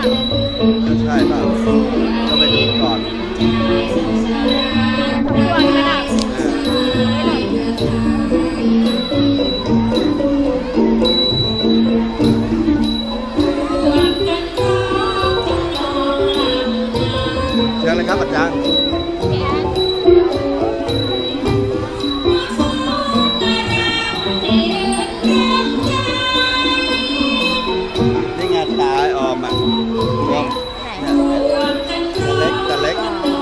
ใช่ป่ะก็ไปดูก่อนเชิญเลยครับอาจารย์ ตายออม